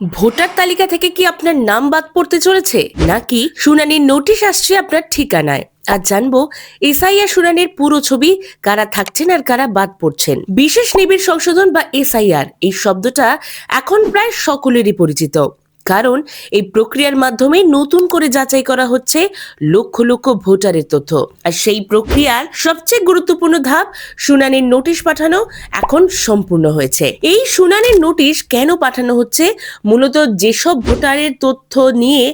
Voter তালিকা থেকে কি আপনার নাম বাদ পড়তে চলেছে? নাকি শুনানির নোটিশ আসছে আপনার ঠিকানায়? আর জানব এসআইআর শুনানির পুরো ছবি কারা থাকছেন আর কারা বাদ পড়ছেন? বিশেষ নিবিড় সংশোধন বা এসআইআর, এই শব্দটা এখন প্রায় সকলেরই পরিচিত। কারণ এই প্রক্রিয়ার মাধ্যমে নতুন করে যাচাই করা হচ্ছে লক্ষ লক্ষ ভোটারের তথ্য। আর সেই প্রক্রিয়ার সবচেয়ে গুরুত্বপূর্ণ ধাপ শুনানির নোটিশ পাঠানো এখন সম্পূর্ণ হয়েছে। এই শুনানির নোটিশ কেন পাঠানো হচ্ছে? মূলত যেসব ভোটারের তথ্য নিয়ে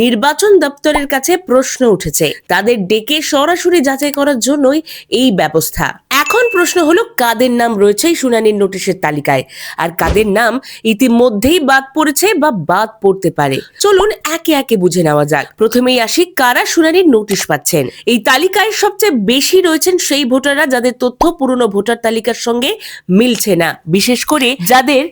নির্বাচন দপ্তরের কাছে প্রশ্ন উঠেছে, তাদের ডেকে সরাসরি যাচাই করার জন্যই এই ব্যবস্থা। এখন প্রশ্ন হলো, কাদের নাম রয়েছে এই শুনানির নোটিশের তালিকায়? আর কাদের নাম ইতিমধ্যেই বাদ পড়েছে বা বাদ পড়তে পারে? চলুন একে একে বুঝে নেওয়া যাক। প্রথমেই আসি, কারা শুনানির নোটিশ পাচ্ছেন? এই তালিকায় সবচেয়ে বেশি রয়েছেন সেই ভোটাররা যাদের তথ্য পুরনো ভোটার তালিকার সঙ্গে মিলছে না। বিশেষ করে যাদের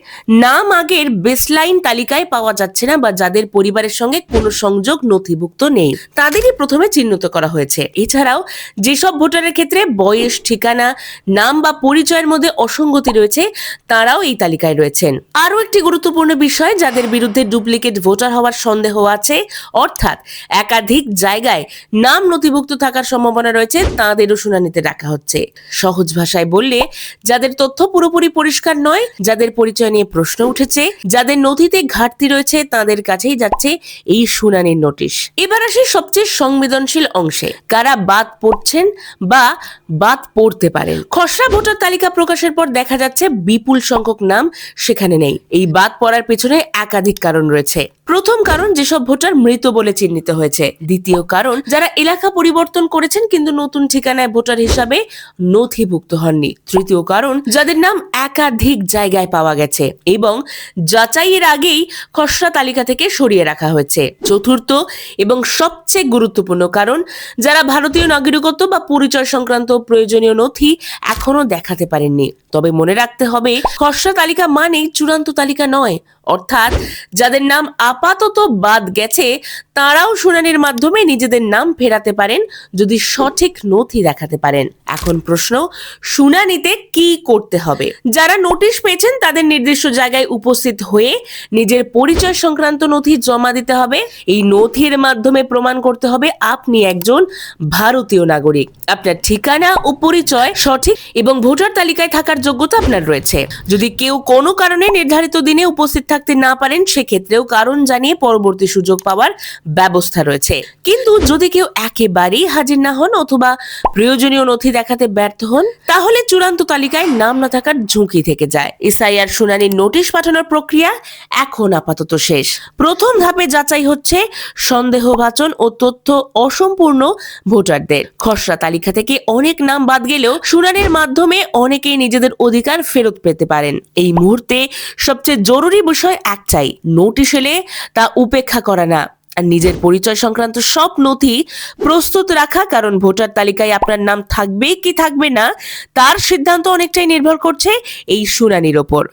নাম আগের বেসলাইন তালিকায় পাওয়া যাচ্ছে না বা যাদের পরিবারের সঙ্গে কোনো সংযোগ নথিভুক্ত নেই। তাদেরই প্রথমে চিহ্নিত করা হয়েছে। এছাড়াও যেসব ভোটারের ক্ষেত্রে বয়স, ঠিকানা নাম বা পরিচয়ের মধ্যে অসঙ্গতি রয়েছে, তারাও এই তালিকায় রয়েছেন। আরও একটি গুরুত্বপূর্ণ বিষয়, যাদের বিরুদ্ধে ডুপ্লিকেট ভোটার হওয়ার সন্দেহ আছে, অর্থাৎ একাধিক জায়গায় নাম নথিভুক্ত থাকার সম্ভাবনা রয়েছে, তাঁদেরও শুনানিতে রাখা হচ্ছে। সহজ ভাষায় বললে, যাদের তথ্য পুরোপুরি পরিষ্কার নয়, যাদের পরিচয় নিয়ে প্রশ্ন উঠেছে, যাদের নথিতে ঘাটতি রয়েছে, তাদের কাছেই যাচ্ছে এই শুনানির নোটিশ। এবার আসি সবচেয়ে সংবেদনশীল অংশে। কারা বাদ পড়ছেন বা বাদ পড়তে পারেন? খসড়া ভোটার তালিকা প্রকাশের পর দেখা যাচ্ছে বিপুল সংখ্যক নাম সেখানে নেই। এই বাদ পড়ার পেছনে একাধিক কারণ রয়েছে। প্রথম কারণ, যেসব ভোটার মৃত বলে চিহ্নিত হয়েছে। দ্বিতীয় কারণ, যারা এলাকা পরিবর্তন করেছেন কিন্তু নতুন ঠিকানায় ভোটার হিসাবে নথিভুক্ত হননি। তৃতীয় কারণ, যাদের নাম একাধিক জায়গায় পাওয়া গেছে এবং যাচাইয়ের আগেই খসড়া তালিকা থেকে সরিয়ে রাখা হয়েছে। চতুর্থ এবং সবচেয়ে গুরুত্বপূর্ণ কারণ, যারা ভারতীয় নাগরিকত্ব বা পরিচয় সংক্রান্ত প্রয়োজনীয় নথি এখনও দেখাতে পারেননি। তবে মনে রাখতে হবে খসড়া তালিকা মানেই চূড়ান্ত তালিকা নয় অর্থাৎ যাদের নাম আপাতত বাদ গেছে, তারাও শুনানির মাধ্যমে নিজেদের নাম ফেরাতে পারেন, যদি সঠিক নথি দেখাতে পারেন। এখন প্রশ্ন, শুনানিতে কি করতে হবে? যারা নোটিশ পেয়েছেন, তাদের নির্দিষ্ট জায়গায় উপস্থিত হয়ে নিজের পরিচয় সংক্রান্ত নথি জমা দিতে হবে। এই নথির মাধ্যমে প্রমাণ করতে হবে, আপনি একজন ভারতীয় নাগরিক। আপনার ঠিকানা ও পরিচয় সঠিক এবং ভোটার তালিকায় থাকার যোগ্যতা আপনার রয়েছে। যদি কেউ কোনো কারণে নির্ধারিত দিনে উপস্থিত থাকতে না পারেন, সেক্ষেত্রেও কারণ জানিয়ে পরবর্তী সুযোগ পাওয়ার ব্যবস্থা রয়েছে। কিন্তু যদি কেউ একেবারেই হাজির না হন অথবা প্রয়োজনীয় নথি দেখাতে ব্যর্থ হন, তাহলে চূড়ান্ত তালিকায় নাম না থাকার ঝুঁকি থেকে যায়। এসআইআর শুনানির নোটিশ পাঠানোর প্রক্রিয়া এখন আপাতত শেষ। প্রথম ধাপে যাচাই হচ্ছে সন্দেহভাজন ও তথ্য অসম্পূর্ণ ভোটারদের। খসড়া তালিকা থেকে অনেক নাম বাদ গেলেও শুনানির মাধ্যমে অনেকেই নিজেদের অধিকার ফেরত পেতে পারেন। এই মুহূর্তে সবচেয়ে জরুরি বিষয় একটাই, নোটিশ এলে তা উপেক্ষা করা না। আর নিজের পরিচয় সংক্রান্ত সব নথি প্রস্তুত রাখা, কারণ ভোটার তালিকায় আপনার নাম থাকবে কি থাকবে না, তার সিদ্ধান্ত অনেকটাই নির্ভর করছে এই শুনানির ওপর।